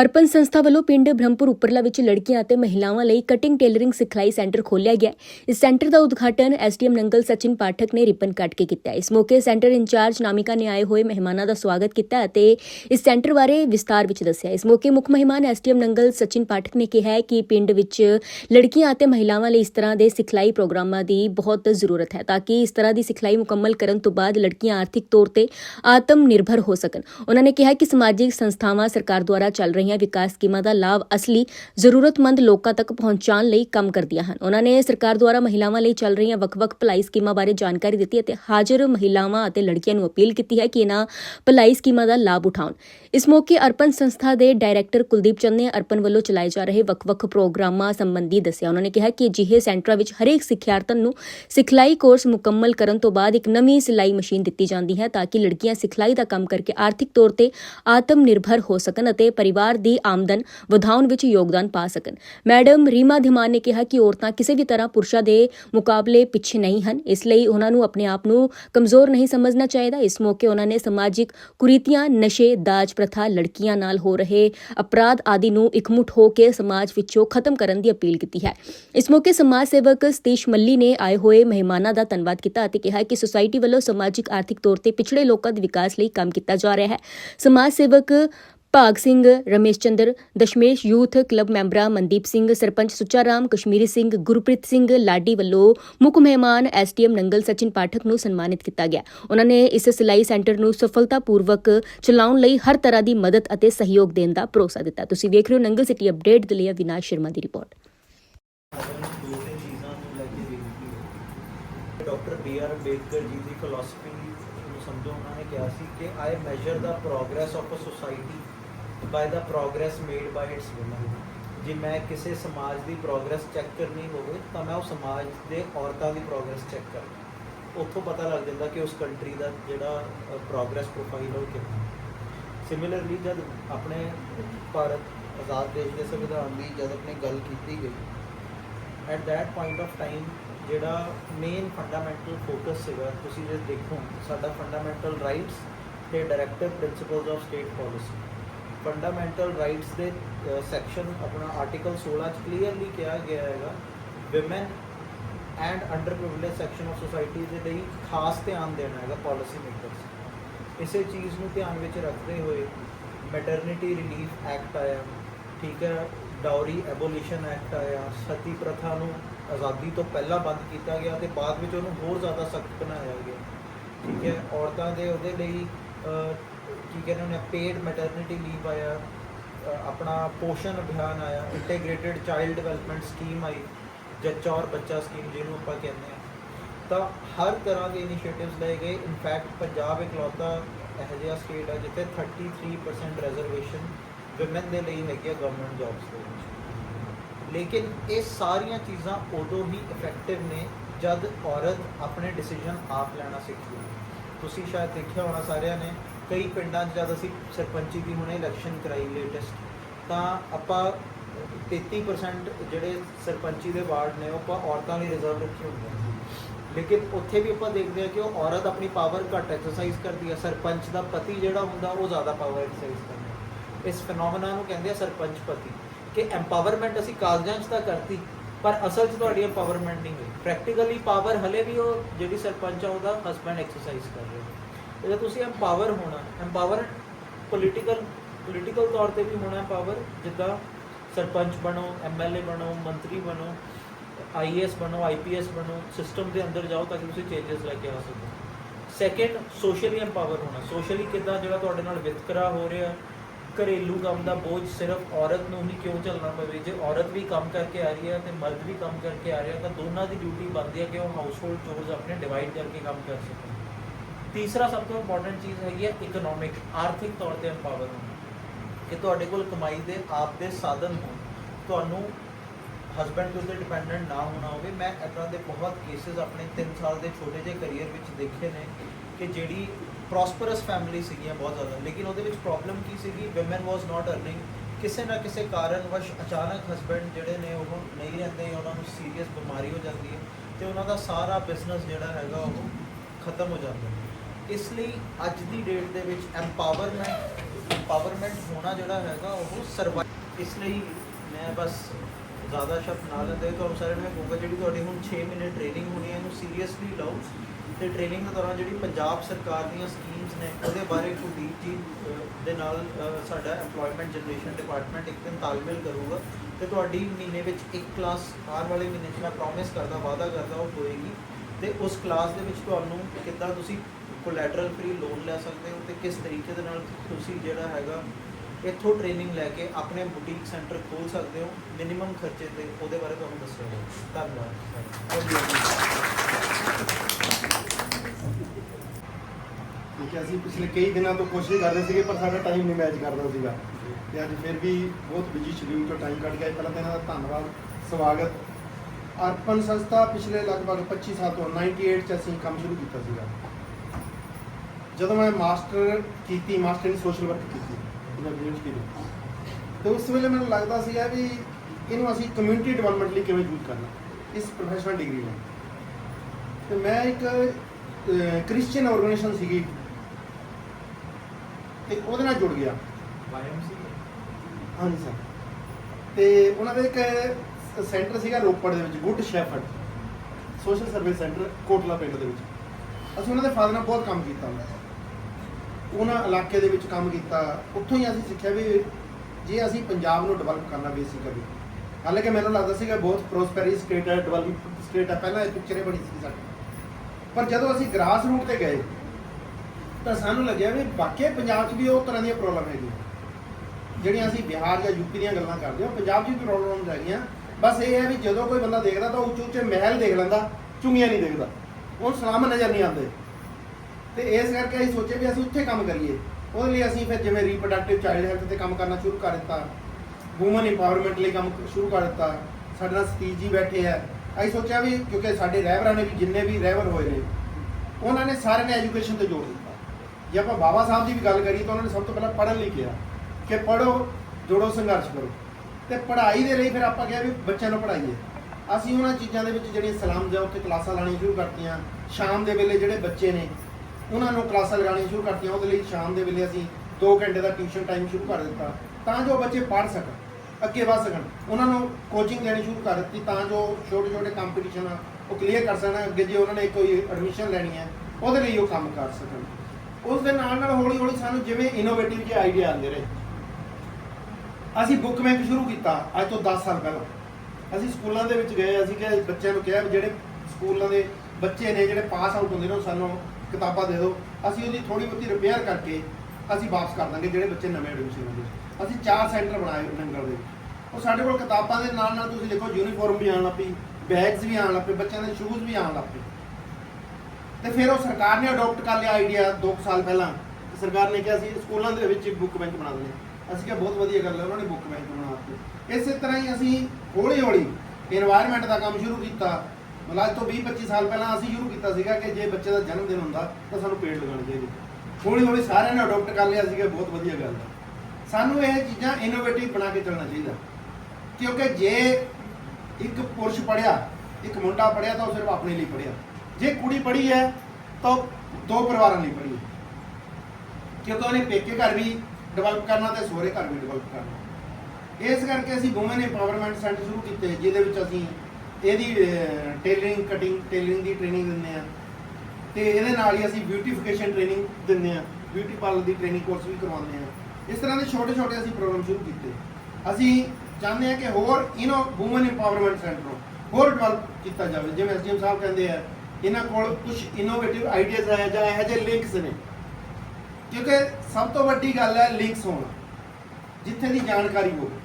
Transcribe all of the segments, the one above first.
ਅਰਪਨ ਸੰਸਥਾ ਵੱਲੋਂ ਪਿੰਡ ਬ੍ਰਹਮਪੁਰ ਉੱਪਰਲਾ ਵਿੱਚ ਲੜਕੀਆਂ ਅਤੇ ਮਹਿਲਾਵਾਂ ਲਈ ਕਟਿੰਗ ਟੇਲਰਿੰਗ ਸਿਖਲਾਈ ਸੈਂਟਰ ਖੋਲ੍ਹਿਆ ਗਿਆ ਇਸ ਸੈਂਟਰ ਦਾ ਉਦਘਾਟਨ ਐਸਡੀਐਮ ਨੰਗਲ ਸਚਿਨ ਪਾਠਕ ਨੇ ਰਿਪਨ ਕੱਟ ਕੇ ਕੀਤਾ ਇਸ ਮੌਕੇ ਸੈਂਟਰ ਇੰਚਾਰਜ ਨਾਮਿਕਾ ਨੇ ਆਏ ਹੋਏ ਮਹਿਮਾਨਾਂ ਦਾ ਸਵਾਗਤ ਕੀਤਾ ਅਤੇ ਇਸ ਸੈਂਟਰ ਬਾਰੇ ਵਿਸਤਾਰ ਵਿੱਚ ਦੱਸਿਆ। ਇਸ ਮੌਕੇ ਮੁੱਖ ਮਹਿਮਾਨ ਐਸਡੀਐਮ ਨੰਗਲ ਸਚਿਨ ਪਾਠਕ ਨੇ ਕਿਹਾ ਕਿ ਪਿੰਡ ਵਿੱਚ ਲੜਕੀਆਂ ਅਤੇ ਮਹਿਲਾਵਾਂ ਲਈ ਇਸ ਤਰ੍ਹਾਂ ਦੇ ਸਿਖਲਾਈ ਪ੍ਰੋਗਰਾਮਾਂ ਦੀ ਬਹੁਤ ਜ਼ਰੂਰਤ ਹੈ ਤਾਂ ਕਿ ਇਸ ਤਰ੍ਹਾਂ ਦੀ ਸਿਖਲਾਈ ਮੁਕੰਮਲ ਕਰਨ ਤੋਂ ਬਾਅਦ ਲੜਕੀਆਂ ਆਰਥਿਕ ਤੌਰ ਤੇ ਆਤਮ ਨਿਰਭਰ ਹੋ ਸਕਣ। ਉਹਨਾਂ ਨੇ ਕਿਹਾ ਕਿ ਸਮਾਜਿਕ ਸੰਸਥਾਵਾਂ ਸਰਕਾਰ ਦੁਆਰਾ ਚੱਲ ਰਹੀਆਂ ਵਿਕਾਸ ਸਕੀਮਾਂ ਦਾ ਲਾਭ ਅਸਲੀ ਜ਼ਰੂਰਤਮੰਦ ਲੋਕਾਂ ਤੱਕ ਪਹੁੰਚਾਉਣ ਲਈ ਕੰਮ ਕਰਦੀਆਂ ਹਨ। ਉਹਨਾਂ ਨੇ ਸਰਕਾਰ ਦੁਆਰਾ ਮਹਿਲਾਵਾਂ ਲਈ ਚੱਲ ਰਹੀਆਂ ਵੱਖ-ਵੱਖ ਭਲਾਈ ਸਕੀਮਾਂ ਬਾਰੇ ਜਾਣਕਾਰੀ ਦਿੱਤੀ ਅਤੇ ਹਾਜ਼ਰ ਮਹਿਲਾਵਾਂ ਅਤੇ ਲੜਕੀਆਂ ਨੂੰ ਅਪੀਲ ਕੀਤੀ ਹੈ ਕਿ ਇਹਨਾਂ ਭਲਾਈ ਸਕੀਮਾਂ ਦਾ ਲਾਭ ਉਠਾਉਣ। ਇਸ ਮੌਕੇ ਅਰਪਨ ਸੰਸਥਾ ਦੇ ਡਾਇਰੈਕਟਰ ਕੁਲਦੀਪ ਚੰਦ ਨੇ ਅਰਪਨ ਵੱਲੋਂ ਚਲਾਏ ਜਾ ਰਹੇ ਵੱਖ-ਵੱਖ ਪ੍ਰੋਗਰਾਮਾਂ ਸੰਬੰਧੀ ਦੱਸਿਆ। ਉਹਨਾਂ ਨੇ ਕਿਹਾ ਕਿ ਅਜਿਹੇ ਸੈਂਟਰਾਂ ਵਿੱਚ ਹਰੇਕ ਸਿੱਖਿਆਰਥਣ ਨੂੰ ਸਿਖਲਾਈ ਕੋਰਸ ਮੁਕੰਮਲ ਕਰਨ ਤੋਂ ਬਾਅਦ ਇੱਕ ਨਵੀਂ ਸਿਲਾਈ ਮਸ਼ੀਨ ਦਿੱਤੀ ਜਾਂਦੀ ਹੈ ਤਾਂ ਕਿ ਲੜਕੀਆਂ ਸਿਖਲਾਈ ਦਾ ਕੰਮ ਕਰਕੇ ਆਰਥਿਕ ਤੌਰ ਤੇ ਆਤਮ ਨਿਰਭਰ ਹੋ ਸਕਣ ਅਤੇ ਪਰਿਵਾਰ ਦੀ ਆਮਦਨ ਵਧਾਉਣ ਵਿੱਚ ਯੋਗਦਾਨ ਪਾ ਸਕਣ। ਮੈਡਮ ਰੀਮਾ ਧੀਮਾਨ ਨੇ ਕਿਹਾ ਕਿ ਔਰਤਾਂ ਕਿਸੇ ਵੀ ਤਰ੍ਹਾਂ ਪੁਰਸ਼ਾਂ ਦੇ ਮੁਕਾਬਲੇ ਪਿੱਛੇ ਨਹੀਂ ਹਨ। ਇਸ ਲਈ ਉਹਨਾਂ ਨੂੰ ਆਪਣੇ ਆਪ ਨੂੰ ਕਮਜ਼ੋਰ ਨਹੀਂ ਸਮਝਣਾ ਚਾਹੀਦਾ। ਇਸ ਮੌਕੇ ਉਹਨਾਂ ਨੇ ਸਮਾਜਿਕ ਕੁਰੀਤੀਆਂ, ਨਸ਼ੇ, ਦਾਜ ਪ੍ਰਥਾ, ਲੜਕੀਆਂ ਨਾਲ ਹੋ ਰਹੇ ਅਪਰਾਧ ਆਦਿ ਨੂੰ ਇਕਮੁੱਠ ਹੋ ਕੇ ਸਮਾਜ ਵਿੱਚੋਂ ਖਤਮ ਕਰਨ ਦੀ ਅਪੀਲ ਕੀਤੀ ਹੈ। ਇਸ ਮੌਕੇ ਸਮਾਜ ਸੇਵਕ ਸਤੀਸ਼ ਮੱਲੀ ਨੇ ਆਏ ਹੋਏ ਮਹਿਮਾਨਾਂ ਦਾ ਧੰਨਵਾਦ ਕੀਤਾ ਅਤੇ ਕਿਹਾ ਕਿ ਸੁਸਾਇਟੀ ਵੱਲੋਂ ਸਮਾਜਿਕ ਆਰਥਿਕ ਤੌਰ ਤੇ ਪਿਛੜੇ ਲੋਕਾਂ ਦੇ ਵਿਕਾਸ ਲਈ ਕੰਮ ਕੀਤਾ ਜਾ ਰਿਹਾ ਹੈ। ਸਮਾਜ ਸੇਵਕ ਭਾਗ ਸਿੰਘ, ਰਮੇਸ਼ ਚੰਦਰ, ਦਸ਼ਮੇਸ਼ ਯੂਥ ਕਲੱਬ ਮੈਂਬਰਾਂ ਮਨਦੀਪ ਸਿੰਘ, ਸਰਪੰਚ ਸੁੱਚਾ ਰਾਮ, ਕਸ਼ਮੀਰੀ ਸਿੰਘ, ਗੁਰਪ੍ਰੀਤ ਸਿੰਘ ਲਾਡੀ ਵੱਲੋਂ ਮੁੱਖ ਮਹਿਮਾਨ ਐਸਟੀਐਮ ਨੰਗਲ ਸਚਿਨ ਪਾਠਕ ਨੂੰ ਸਨਮਾਨਿਤ ਕੀਤਾ ਗਿਆ। ਉਹਨਾਂ ਨੇ ਇਸ ਸਿਲਾਈ ਸੈਂਟਰ ਨੂੰ ਸਫਲਤਾਪੂਰਵਕ ਚਲਾਉਣ ਲਈ ਹਰ ਤਰ੍ਹਾਂ ਦੀ ਮਦਦ ਅਤੇ ਸਹਿਯੋਗ ਦੇਣ ਦਾ ਭਰੋਸਾ ਦਿੱਤਾ। ਤੁਸੀਂ ਵੇਖ ਰਹੇ ਹੋ ਨੰਗਲ ਸਿਟੀ ਅਪਡੇਟ, ਦੇ ਲਈ ਅਵਿਨਾਸ਼ ਸ਼ਰਮਾ ਦੀ report. Doctor B R Ambedkar ji ਦੀ ਫਿਲਾਸਫੀ ਨੂੰ ਸਮਝੋ, ਉਹਨਾਂ ਨੇ ਕਿਹਾ ਸੀ ਕਿ I measure the progress of a society by the progress made by its women ਜੇ ਮੈਂ ਕਿਸੇ ਸਮਾਜ ਦੀ ਪ੍ਰੋਗਰੈਸ ਚੈੱਕ ਕਰਨੀ ਹੋਵੇ, ਤਾਂ ਮੈਂ ਉਹ ਸਮਾਜ ਦੇ ਔਰਤਾਂ ਦੀ ਪ੍ਰੋਗਰੈਸ ਚੈੱਕ ਕਰਦਾ ਉੱਥੋਂ ਪਤਾ ਲੱਗ ਜਾਂਦਾ ਕਿ ਉਸ ਕੰਟਰੀ ਦਾ ਜਿਹੜਾ ਪ੍ਰੋਗਰੈਸ ਪ੍ਰੋਫਾਈਲ ਉਹ ਕਿੰਨਾ ਸਿਮਿਲਰਲੀ ਜਦ ਆਪਣੇ ਭਾਰਤ ਆਜ਼ਾਦ ਦੇਸ਼ ਦੇ ਸੰਵਿਧਾਨ ਦੀ ਜਦ ਆਪਣੀ ਗੱਲ ਕੀਤੀ ਗਈ at that point of time ਜਿਹੜਾ ਮੇਨ ਫੰਡਾਮੈਂਟਲ ਫੋਕਸ ਸੀਗਾ, ਤੁਸੀਂ ਜੇ ਦੇਖੋ, ਸਾਡਾ ਫੰਡਾਮੈਂਟਲ ਰਾਈਟਸ ਤੇ directive principles of state policy fundamental rights ਦੇ ਸੈਕਸ਼ਨ ਆਪਣਾ ਆਰਟੀਕਲ 16 ਚ ਕਲੀਅਰਲੀ ਕਿਹਾ ਗਿਆ ਹੈਗਾ women and under privilege section of society ਦੇ ਲਈ ਖਾਸ ਧਿਆਨ ਦੇਣਾ ਹੈਗਾ ਪਾਲਿਸੀ ਮੇਕਰਸ ਇਸੇ ਚੀਜ਼ ਨੂੰ ਧਿਆਨ ਵਿੱਚ ਰੱਖਦੇ ਹੋਏ ਮੈਟਰਨਿਟੀ ਰਿਲੀਫ ਐਕਟ ਆਇਆ, ਠੀਕ ਹੈ ਡਾਉਰੀ ਐਬੋਲੀਸ਼ਨ ਐਕਟ ਆਇਆ, ਸਤੀ ਪ੍ਰਥਾ ਨੂੰ ਆਜ਼ਾਦੀ ਤੋਂ ਪਹਿਲਾਂ ਬੰਦ ਕੀਤਾ ਗਿਆ ਤੇ ਬਾਅਦ ਵਿੱਚ ਉਹਨੂੰ ਹੋਰ ਜ਼ਿਆਦਾ ਸਖਤ ਬਣਾਇਆ ਗਿਆ, ਠੀਕ ਹੈ, ਔਰਤਾਂ ਦੇ ਉਹਦੇ ਲਈ ਕੀ ਕਹਿੰਦੇ ਉਹਨੇ ਪੇਡ ਮੈਟਰਨਿਟੀ ਲੀਵ ਆਇਆ ਆਪਣਾ ਪੋਸ਼ਣ ਅਭਿਆਨ ਆਇਆ ਇੰਟੀਗ੍ਰੇਟਿਡ ਚਾਈਲਡ ਡਿਵੈਲਪਮੈਂਟ ਸਕੀਮ ਆਈ ਜੱਚਾ ਔਰ ਬੱਚਾ ਸਕੀਮ ਜਿਹਨੂੰ ਆਪਾਂ ਕਹਿੰਦੇ ਆ ਤਾਂ ਹਰ ਤਰ੍ਹਾਂ ਦੇ ਇਨੀਸ਼ੀਏਟਿਵਸ ਲਏ ਗਏ ਇਨਫੈਕਟ ਪੰਜਾਬ ਇਕਲੌਤਾ ਇਹੋ ਜਿਹਾ ਸਟੇਟ ਆ ਜਿੱਥੇ 33% ਰਿਜ਼ਰਵੇਸ਼ਨ ਵਿਮਨ ਦੇ ਲਈ ਹੈਗੀ ਆ ਗਵਰਨਮੈਂਟ ਜੌਬਸ ਦੇ ਵਿੱਚ। ਲੇਕਿਨ ਇਹ ਸਾਰੀਆਂ ਚੀਜ਼ਾਂ ਉਦੋਂ ਹੀ ਇਫੈਕਟਿਵ ਨੇ ਜਦ ਔਰਤ ਆਪਣੇ ਡਿਸੀਜਨ ਆਪ ਲੈਣਾ ਸਿੱਖਦੀ ਤੁਸੀਂ ਸ਼ਾਇਦ ਦੇਖਿਆ ਹੋਣਾ ਸਾਰਿਆਂ ਨੇ ਕਈ ਪਿੰਡਾਂ 'ਚ ਜਦ ਅਸੀਂ ਸਰਪੰਚੀ ਦੀ ਹੁਣੇ ਇਲੈਕਸ਼ਨ ਕਰਾਈ ਲੇਟੈਸਟ ਤਾਂ ਆਪਾਂ 33% ਜਿਹੜੇ ਸਰਪੰਚੀ ਦੇ ਵਾਰਡ ਨੇ, ਉਹ ਆਪਾਂ ਔਰਤਾਂ ਲਈ ਰਿਜ਼ਰਵ ਰੱਖੇ ਹੁੰਦੇ ਨੇ ਲੇਕਿਨ ਉੱਥੇ ਵੀ ਆਪਾਂ ਦੇਖਦੇ ਹਾਂ ਕਿ ਉਹ ਔਰਤ ਆਪਣੀ ਪਾਵਰ ਘੱਟ ਐਕਸਰਸਾਈਜ਼ ਕਰਦੀ ਹੈ ਸਰਪੰਚ ਦਾ ਪਤੀ ਜਿਹੜਾ ਹੁੰਦਾ, ਉਹ ਜ਼ਿਆਦਾ ਪਾਵਰ ਐਕਸਰਸਾਈਜ਼ ਕਰਦਾ ਇਸ ਫੈਨੋਮੇਨਾ ਨੂੰ ਕਹਿੰਦੇ ਆ ਸਰਪੰਚ ਪਤੀ। ਕਿ ਐਮਪਾਵਰਮੈਂਟ ਅਸੀਂ ਕਾਗਜ਼ਾਂ 'ਚ ਤਾਂ ਕਰਤੀ, ਪਰ ਅਸਲ 'ਚ ਤੁਹਾਡੀ ਐਮਪਾਵਰਮੈਂਟ ਨਹੀਂ ਹੋਈ। ਪ੍ਰੈਕਟੀਕਲੀ ਪਾਵਰ ਹਲੇ ਵੀ ਉਹ ਜਿਹੜੀ ਸਰਪੰਚ ਆ, ਉਹਦਾ ਹਸਬੰਡ ਐਕਸਰਸਾਈਜ਼ ਕਰ ਰਿਹਾ। ਜੇ ਤੁਸੀਂ ਐਮਪਾਵਰ ਹੋਣਾ ਐਮਪਾਵਰ ਪੋਲੀਟੀਕਲ ਪੋਲੀਟੀਕਲ ਤੌਰ ਤੇ ਵੀ ਹੋਣਾ ਪਾਵਰ ਜਿੱਦਾਂ ਸਰਪੰਚ ਬਣੋ ਐਮਐਲਏ ਬਣੋ, ਮੰਤਰੀ ਬਣੋ ਆਈਐਸ ਬਣੋ ਆਈਪੀਐਸ ਬਣੋ ਸਿਸਟਮ ਦੇ ਅੰਦਰ ਜਾਓ ਤਾਂ ਕਿ ਤੁਸੀਂ ਚੇਂਜਸ ਲੈ ਕੇ ਆ ਸਕੋ। ਸੈਕੰਡ ਸੋਸ਼ਲੀ ਐਮਪਾਵਰ ਹੋਣਾ। ਸੋਸ਼ਲੀ ਕਿੱਦਾਂ ਜਿਹੜਾ ਤੁਹਾਡੇ ਨਾਲ ਵਿਤਕਰਾ ਹੋ ਰਿਹਾ, ਘਰੇਲੂ ਕੰਮ ਦਾ ਬੋਝ ਸਿਰਫ ਔਰਤ ਨੂੰ ਹੀ ਕਿਉਂ ਝੱਲਣਾ ਪਵੇ? ਜੇ ਔਰਤ ਵੀ ਕੰਮ ਕਰਕੇ ਆ ਰਹੀ ਹੈ ਤੇ ਮਰਦ ਵੀ ਕੰਮ ਕਰਕੇ ਆ ਰਿਹਾ, ਤਾਂ ਦੋਨਾਂ ਦੀ ਡਿਊਟੀ ਬਣਦੀ ਹੈ ਕਿ ਉਹ ਹਾਊਸਹੋਲਡ ਚੋਰਸ ਆਪਣੇ ਡਿਵਾਈਡ ਕਰਕੇ ਕੰਮ ਕਰ ਸਕਣ। ਤੀਸਰਾ ਸਭ ਤੋਂ ਇੰਪੋਰਟੈਂਟ ਚੀਜ਼ ਹੈਗੀ ਹੈ ਇਕਨੋਮਿਕ ਆਰਥਿਕ ਤੌਰ ਤੇ ਐਮਪਾਵਰ ਹੋਣਾ। ਕਿ ਤੁਹਾਡੇ ਕੋਲ ਕਮਾਈ ਦੇ ਆਪ ਦੇ ਸਾਧਨ ਹੋਣ। ਤੁਹਾਨੂੰ ਹਸਬੰਡ ਦੇ ਉੱਤੇ ਡਿਪੈਂਡੈਂਟ ਨਾ ਹੋਣਾ ਹੋਵੇ। ਮੈਂ ਇੱਦਾਂ ਦੇ ਬਹੁਤ ਕੇਸਿਸ ਆਪਣੇ 3 ਸਾਲ ਦੇ ਛੋਟੇ ਜਿਹੇ ਕੈਰੀਅਰ ਵਿੱਚ ਦੇਖੇ ਨੇ ਕਿ ਜਿਹੜੀ ਪ੍ਰੋਸਪਰਸ ਫੈਮਿਲੀ ਸੀਗੀਆਂ ਬਹੁਤ ਜ਼ਿਆਦਾ। ਲੇਕਿਨ ਉਹਦੇ ਵਿੱਚ ਪ੍ਰੋਬਲਮ ਕੀ ਸੀਗੀ? ਔਮਨ ਵਾਸ ਨਾਟ ਅਰਨਿੰਗ ਕਿਸੇ ਨਾ ਕਿਸੇ ਕਾਰਨ ਕਾਰਨਵਸ਼ ਅਚਾਨਕ ਹਸਬੰਡ ਜਿਹੜੇ ਨੇ ਉਹ ਨਹੀਂ ਰਹਿੰਦੇ, ਉਹਨਾਂ ਨੂੰ ਸੀਰੀਅਸ ਬਿਮਾਰੀ ਹੋ ਜਾਂਦੀ ਹੈ ਤੇ ਉਹਨਾਂ ਦਾ ਸਾਰਾ ਬਿਜ਼ਨਸ ਜਿਹੜਾ ਹੈਗਾ ਉਹ ਖਤਮ ਹੋ ਜਾਂਦਾ ਹੈ। ਇਸ ਲਈ ਅੱਜ ਦੀ ਡੇਟ ਦੇ ਵਿੱਚ ਐਮਪਾਵਰਮੈਂਟ ਐਮਪਾਵਰਮੈਂਟ ਹੋਣਾ ਜਿਹੜਾ ਹੈਗਾ ਉਹ ਸਰਵਾਈਵ ਇਸ ਲਈ ਮੈਂ ਬਸ ਜ਼ਿਆਦਾ ਸ਼ਬਦ ਨਾ ਲੈਂਦੇ ਤੁਹਾਨੂੰ ਸਾਰਿਆਂ ਨੂੰ ਮੈਂ ਕਹੂੰਗਾ ਜਿਹੜੀ ਤੁਹਾਡੀ ਹੁਣ 6 ਮਹੀਨੇ ਟ੍ਰੇਨਿੰਗ ਹੋਣੀ ਹੈ, ਇਹਨੂੰ ਸੀਰੀਅਸਲੀ ਲਓ। ਤੇ ਟ੍ਰੇਨਿੰਗ ਦੇ ਦੌਰਾਨ ਜਿਹੜੀ ਪੰਜਾਬ ਸਰਕਾਰ ਦੀਆਂ ਸਕੀਮਸ ਨੇ, ਉਹਦੇ ਬਾਰੇ ਕੁਲਦੀਪ ਜੀ ਦੇ ਨਾਲ ਸਾਡਾ EMPLOYMENT ਜਨਰੇਸ਼ਨ ਡਿਪਾਰਟਮੈਂਟ ਇੱਕ ਦਿਨ ਤਾਲਮੇਲ ਕਰੂਗਾ। ਤੇ ਤੁਹਾਡੀ ਮਹੀਨੇ ਵਿੱਚ ਇੱਕ ਕਲਾਸ ਆਉਣ ਵਾਲੇ ਮਹੀਨੇ 'ਚ ਮੈਂ ਪ੍ਰੋਮਿਸ ਕਰਦਾ, ਵਾਅਦਾ ਕਰਦਾ ਉਹ ਹੋਏਗੀ। ਤੇ ਉਸ ਕਲਾਸ ਦੇ ਵਿੱਚ ਤੁਹਾਨੂੰ ਕਿੱਦਾਂ ਤੁਸੀਂ ਕੋਲੈਟਰਲ ਫ੍ਰੀ ਲੋਨ ਲੈ ਸਕਦੇ ਹੋ ਤੇ ਕਿਸ ਤਰੀਕੇ ਦੇ ਨਾਲ ਤੁਸੀਂ ਜਿਹੜਾ ਹੈਗਾ ਇੱਥੋਂ ਟ੍ਰੇਨਿੰਗ ਲੈ ਕੇ ਆਪਣੇ ਬੁਟੀਕ ਸੈਂਟਰ ਖੋਲ ਸਕਦੇ ਹੋ ਮਿਨੀਮਮ ਖਰਚੇ ਤੇ ਉਹਦੇ ਬਾਰੇ ਤੁਹਾਨੂੰ ਦੱਸਿਆ ਜਾਊਗਾ ਧੰਨਵਾਦ। ਕਿਉਂਕਿ ਅਸੀਂ ਪਿਛਲੇ ਕਈ ਦਿਨਾਂ ਤੋਂ ਕੋਸ਼ਿਸ਼ ਕਰ ਰਹੇ ਸੀਗੇ, ਪਰ ਸਾਡਾ ਟਾਈਮ ਨਹੀਂ ਮੈਚ ਕਰਦਾ ਸੀਗਾ। ਤੇ ਅੱਜ ਫਿਰ ਵੀ ਬਹੁਤ ਬਿਜ਼ੀ ਸ਼ਡਿਊਲ ਤੋਂ ਟਾਈਮ ਕੱਢ ਕੇ ਪਹਿਲਾਂ ਤਾਂ ਇਹਨਾਂ ਦਾ ਧੰਨਵਾਦ, ਸਵਾਗਤ। ਅਰਪਨ ਸੰਸਥਾ ਪਿਛਲੇ ਲਗਭਗ 25 ਸਾਲ ਤੋਂ 98 ਚ ਅਸੀਂ ਕੰਮ ਸ਼ੁਰੂ ਕੀਤਾ ਸੀਗਾ। ਜਦੋਂ ਮੈਂ ਮਾਸਟਰ ਕੀਤੀ ਮਾਸਟਰ ਇਨ ਸੋਸ਼ਲ ਵਰਕ ਕੀਤੀ ਪੰਜਾਬੀ ਯੂਨੀਵਰਸਿਟੀ ਤੋਂ ਤੇ ਉਸ ਵੇਲੇ ਮੈਨੂੰ ਲੱਗਦਾ ਸੀਗਾ ਵੀ ਇਹਨੂੰ ਅਸੀਂ ਕਮਿਊਨਿਟੀ ਡਿਵੈਲਪਮੈਂਟ ਲਈ ਕਿਵੇਂ ਯੂਜ਼ ਕਰਨਾ ਇਸ ਪ੍ਰੋਫੈਸ਼ਨਲ ਡਿਗਰੀ ਨੂੰ ਤੇ ਮੈਂ ਇੱਕ ਕ੍ਰਿਸਚੀਅਨ ਆਰਗੇਨਾਈਜੇਸ਼ਨ ਸੀਗੀ। ਤੇ ਉਹਦੇ ਨਾਲ ਜੁੜ ਗਿਆ। ਵਾਈਐਮਸੀ ਹਾਂਜੀ ਸਰ ਤੇ ਉਹਨਾਂ ਦੇ ਇੱਕ ਸੈਂਟਰ ਸੀਗਾ ਰੋਪੜ ਦੇ ਵਿੱਚ good shepherd social service centre Kotla ਪਿੰਡ ਦੇ ਵਿੱਚ। ਅਸੀਂ ਉਹਨਾਂ ਦੇ ਫਾਦਰ ਨਾਲ ਬਹੁਤ ਕੰਮ ਕੀਤਾ। ਉਹਨਾਂ ਇਲਾਕੇ ਦੇ ਵਿੱਚ ਕੰਮ ਕੀਤਾ। ਉੱਥੋਂ ਹੀ ਅਸੀਂ ਸਿੱਖਿਆ ਵੀ ਜੇ ਅਸੀਂ ਪੰਜਾਬ ਨੂੰ ਡਿਵੈਲਪ ਕਰਨਾ ਬੇਸਿਕਲੀ ਹਾਲਾਂਕਿ ਮੈਨੂੰ ਲੱਗਦਾ ਸੀਗਾ ਬਹੁਤ ਪ੍ਰੋਸਪੈਰੀ ਸਟੇਟ ਹੈ ਡਿਵੈਲਪਿੰਗ ਸਟੇਟ ਹੈ। ਪਹਿਲਾਂ ਇਹ ਪਿਕਚਰ ਬਣੀ ਸੀ ਸਾਡੀ। ਪਰ ਜਦੋਂ ਅਸੀਂ ਗ੍ਰਾਸ ਰੂਟ ਤੇ ਗਏ, ਤਾਂ ਸਾਨੂੰ ਲੱਗਿਆ ਵੀ ਬਾਕੀ ਪੰਜਾਬ 'ਚ ਵੀ ਉਹ ਤਰ੍ਹਾਂ ਦੀਆਂ ਪ੍ਰੋਬਲਮ ਹੈਗੀਆਂ। ਜਿਹੜੀਆਂ ਅਸੀਂ ਬਿਹਾਰ ਜਾਂ ਯੂਪੀ ਦੀਆਂ ਗੱਲਾਂ ਕਰਦੇ ਹਾਂ ਪੰਜਾਬ 'ਚ ਵੀ ਪ੍ਰੋਬਲਮਸ ਹੈਗੀਆਂ। ਬਸ ਇਹ ਹੈ ਵੀ ਜਦੋਂ ਕੋਈ ਬੰਦਾ ਦੇਖਦਾ ਤਾਂ ਉੱਚੇ ਉੱਚੇ ਮਹਿਲ ਦੇਖ ਲੈਂਦਾ, ਚੁੰਗੀਆਂ ਨਹੀਂ ਦੇਖਦਾ। ਉਹ ਸਲਾਮ ਨਜ਼ਰ ਨਹੀਂ ਆਉਂਦੇ। ਤੇ ਇਸ ਕਰਕੇ ਅਸੀਂ ਸੋਚੇ ਵੀ ਅਸੀਂ ਉੱਥੇ ਕੰਮ ਕਰੀਏ। ਉਹਦੇ ਲਈ ਅਸੀਂ ਫਿਰ ਜਿਵੇਂ ਰੀਪਰੋਡਕਟਿਵ ਚਾਈਲਡ ਹੈਲਥ ਤੇ ਕੰਮ ਕਰਨਾ ਸ਼ੁਰੂ ਕਰ ਦਿੱਤਾ। ਔਮਨ ਇੰਪਾਵਰਮੈਂਟ ਲਈ ਕੰਮ ਸ਼ੁਰੂ ਕਰ ਦਿੱਤਾ। ਸਾਡੇ ਨਾਲ ਸਤੀਸ਼ ਜੀ ਬੈਠੇ ਆ। ਅਸੀਂ ਸੋਚਿਆ ਵੀ ਕਿਉਂਕਿ ਸਾਡੇ ਰਹਿਬਰਾਂ ਨੇ ਵੀ ਜਿੰਨੇ ਵੀ ਰਹਿਬਰ ਹੋਏ ਨੇ, ਉਹਨਾਂ ਨੇ ਸਾਰਿਆਂ ਨੇ ਐਜੂਕੇਸ਼ਨ ਤੇ ਜ਼ੋਰ ਦਿੱਤਾ। ਜੇ ਆਪਾਂ ਬਾਬਾ ਸਾਹਿਬ ਦੀ ਵੀ ਗੱਲ ਕਰੀਏ ਤਾਂ ਉਹਨਾਂ ਨੇ ਸਭ ਤੋਂ ਪਹਿਲਾਂ ਪੜ੍ਹਨ ਲਈ ਕਿਹਾ ਕਿ ਪੜ੍ਹੋ, ਜੋੜੋ, ਸੰਘਰਸ਼ ਕਰੋ। ਤੇ ਪੜ੍ਹਾਈ ਦੇ ਲਈ ਫਿਰ ਆਪਾਂ ਕਿਹਾ ਵੀ ਬੱਚਿਆਂ ਨੂੰ ਪੜ੍ਹਾਈਏ। ਅਸੀਂ ਉਹਨਾਂ ਚੀਜ਼ਾਂ ਦੇ ਵਿੱਚ ਜਿਹੜੀਆਂ ਸਲਾਮ ਜਾਂ ਉੱਥੇ ਕਲਾਸਾਂ ਲਾਣੀਆਂ ਸ਼ੁਰੂ ਕਰਤੀਆਂ, ਸ਼ਾਮ ਦੇ ਵੇਲੇ ਜਿਹੜੇ ਬੱਚੇ ਨੇ ਉਹਨਾਂ ਨੂੰ ਕਲਾਸਾਂ ਲਗਾਉਣੀਆਂ ਸ਼ੁਰੂ ਕਰਤੀਆਂ। ਉਹਦੇ ਲਈ ਸ਼ਾਮ ਦੇ ਵੇਲੇ ਅਸੀਂ 2 ਘੰਟੇ ਦਾ ਟਿਊਸ਼ਨ ਟਾਈਮ ਸ਼ੁਰੂ ਕਰ ਦਿੱਤਾ। ਤਾਂ ਜੋ ਬੱਚੇ ਪੜ੍ਹ ਸਕਣ, ਅੱਗੇ ਵਧ ਸਕਣ। ਉਹਨਾਂ ਨੂੰ ਕੋਚਿੰਗ ਦੇਣੀ ਸ਼ੁਰੂ ਕਰ ਦਿੱਤੀ ਤਾਂ ਜੋ ਛੋਟੇ ਛੋਟੇ ਕੰਪੀਟੀਸ਼ਨ ਆ, ਉਹ ਕਲੀਅਰ ਕਰ ਸਕਣ। ਅੱਗੇ ਜੇ ਉਹਨਾਂ ਨੇ ਕੋਈ ਐਡਮਿਸ਼ਨ ਲੈਣੀ ਹੈ, ਉਹਦੇ ਲਈ ਉਹ ਕੰਮ ਕਰ ਸਕਣ। ਉਸ ਦੇ ਨਾਲ ਨਾਲ ਹੌਲੀ ਹੌਲੀ ਸਾਨੂੰ ਜਿਵੇਂ ਇਨੋਵੇਟਿਵ ਜਿਹੇ ਆਈਡੀਆ ਆਉਂਦੇ ਰਹੇ। ਅਸੀਂ ਬੁੱਕ ਬੈਂਕ ਸ਼ੁਰੂ ਕੀਤਾ, ਅੱਜ ਤੋਂ 10 ਸਾਲ ਪਹਿਲਾਂ। ਅਸੀਂ ਸਕੂਲਾਂ ਦੇ ਵਿੱਚ ਗਏ, ਅਸੀਂ ਕਿ ਬੱਚਿਆਂ ਨੂੰ ਕਿਹਾ ਵੀ ਜਿਹੜੇ ਸਕੂਲਾਂ ਦੇ ਬੱਚੇ ਨੇ, ਜਿਹੜੇ ਪਾਸ ਆਊਟ ਹੁੰਦੇ ਨੇ, ਉਹ ਸਾਨੂੰ ਕਿਤਾਬਾਂ ਦੇ ਦਿਓ, ਅਸੀਂ ਉਹਦੀ ਥੋੜੀ ਬਹੁਤੀ ਰਿਪੇਅਰ ਕਰਕੇ ਅਸੀਂ ਵਾਪਸ ਕਰ ਦਾਂਗੇ ਜਿਹੜੇ ਬੱਚੇ ਨਵੇਂ ਐਡਮਿਸ਼ਨ ਹੁੰਦੇ ਅਸੀਂ ਚਾਰ ਸੈਂਟਰ ਬਣਾਏ ਨੰਗਲ ਦੇ। ਉਹ ਸਾਡੇ ਕੋਲ ਕਿਤਾਬਾਂ ਦੇ ਨਾਲ ਨਾਲ ਤੁਸੀਂ ਦੇਖੋ ਯੂਨੀਫਾਰਮ ਵੀ ਆਣ ਲੱਪੀ ਬੈਗਸ ਵੀ ਆਣ ਲੱਪੇ ਬੱਚਿਆਂ ਦੇ ਸ਼ੂਜ਼ ਵੀ ਆਣ ਲੱਪੇ ਤੇ ਫਿਰ ਉਹ ਸਰਕਾਰ ਨੇ ਅਡਾਪਟ ਕਰ ਲਿਆ ਆਈਡੀਆ 2 ਸਾਲ ਪਹਿਲਾਂ। ਸਰਕਾਰ ਨੇ ਕਿਹਾ ਸੀ, ਸਕੂਲਾਂ ਦੇ ਵਿੱਚ ਬੁੱਕ ਬੈਂਕ ਬਣਾ ਦਿੰਦੇ ਅਸੀਂ ਕਿਹਾ ਬਹੁਤ ਵਧੀਆ ਗੱਲ ਹੈ, ਉਹਨਾਂ ਨੇ ਬੁੱਕ ਬੈਂਕ ਬਣਾ ਦਿੱਤੇ ਇਸੇ ਤਰ੍ਹਾਂ ਹੀ ਅਸੀਂ ਹੌਲੀ ਹੌਲੀ এনवायरमेंट ਦਾ ਕੰਮ ਸ਼ੁਰੂ ਕੀਤਾ। ਮਤਲਬ ਅੱਜ ਤੋਂ 20 25 ਸਾਲ ਪਹਿਲਾਂ ਅਸੀਂ ਸ਼ੁਰੂ ਕੀਤਾ ਸੀਗਾ ਕਿ ਜੇ ਬੱਚੇ ਦਾ ਜਨਮ ਦਿਨ ਹੁੰਦਾ ਤਾਂ ਸਾਨੂੰ ਪੇੜ ਲਗਾਉਣੇ ਚਾਹੀਦੇ। ਹੌਲੀ ਹੌਲੀ ਸਾਰਿਆਂ ਨੇ ਅਡਾਪਟ ਕਰ ਲਿਆ ਸੀਗਾ, ਬਹੁਤ ਵਧੀਆ ਗੱਲ ਹੈ ਸਾਨੂੰ ਇਹ ਚੀਜ਼ਾਂ ਇਨੋਵੇਟਿਵ ਬਣਾ ਕੇ ਚੱਲਣਾ ਚਾਹੀਦਾ। ਕਿਉਂਕਿ ਜੇ ਇੱਕ ਪੁਰਸ਼ ਪੜਿਆ ਇੱਕ ਮੁੰਡਾ ਪੜਿਆ ਤਾਂ ਉਹ ਸਿਰਫ ਆਪਣੇ ਲਈ ਪੜਿਆ ਜੇ ਕੁੜੀ ਪੜ੍ਹੀ ਹੈ ਤਾਂ ਦੋ ਪਰਿਵਾਰਾਂ ਲਈ ਪੜ੍ਹੀ ਹੈ। ਕਿਉਂਕਿ ਉਹਨੇ ਪੇਕੇ ਘਰ ਵੀ ਡਿਵੈਲਪ ਕਰਨਾ ਤੇ ਸਹੁਰੇ ਘਰ ਵੀ ਡਿਵੈਲਪ ਕਰਨਾ। ਇਸ ਕਰਕੇ ਅਸੀਂ ਔਮਨ ਇੰਪਾਵਰਮੈਂਟ ਸੈਂਟਰ ਸ਼ੁਰੂ ਕੀਤੇ, ਜਿਹਦੇ ਵਿੱਚ ਅਸੀਂ ਇਹਦੀ ਟੇਲਰਿੰਗ ਕਟਿੰਗ ਟੇਲਰਿੰਗ ਦੀ ਟ੍ਰੇਨਿੰਗ ਦਿੰਦੇ ਆ। ਤੇ ਇਹਦੇ ਨਾਲ ਹੀ ਅਸੀਂ ਬਿਊਟੀਫਿਕੇਸ਼ਨ ਟ੍ਰੇਨਿੰਗ ਦਿੰਦੇ ਆ। ਬਿਊਟੀ ਪਾਰਲਰ ਦੀ ਟ੍ਰੇਨਿੰਗ ਕੋਰਸ ਵੀ ਕਰਵਾਉਂਦੇ ਆ। ਇਸ ਤਰ੍ਹਾਂ ਦੇ ਛੋਟੇ ਛੋਟੇ ਅਸੀਂ ਪ੍ਰੋਗਰਾਮ ਸ਼ੁਰੂ ਕੀਤੇ। ਅਸੀਂ ਚਾਹੁੰਦੇ ਆ ਕਿ ਹੋਰ ਇਹਨੋ ਔਮਨ ਇੰਪਾਵਰਮੈਂਟ ਸੈਂਟਰ ਹੋਰ ਡਿਵੈਲਪ ਕੀਤਾ ਜਾਵੇ। ਜਿਵੇਂ ਐਸਡੀਐਮ ਸਾਹਿਬ ਕਹਿੰਦੇ ਆ, ਇਹਨਾਂ ਕੋਲ ਕੁਝ ਇਨੋਵੇਟਿਵ ਆਈਡੀਆਜ਼ ਹੈ ਜਾਂ ਇਹੋ ਜਿਹੇ ਲਿੰਕਸ ਨੇ। ਕਿਉਂਕਿ ਸਭ ਤੋਂ ਵੱਡੀ ਗੱਲ ਹੈ ਲਿੰਕਸ ਹੋਣਾ। ਜਿੱਥੇ ਦੀ ਜਾਣਕਾਰੀ ਹੋਵੇ।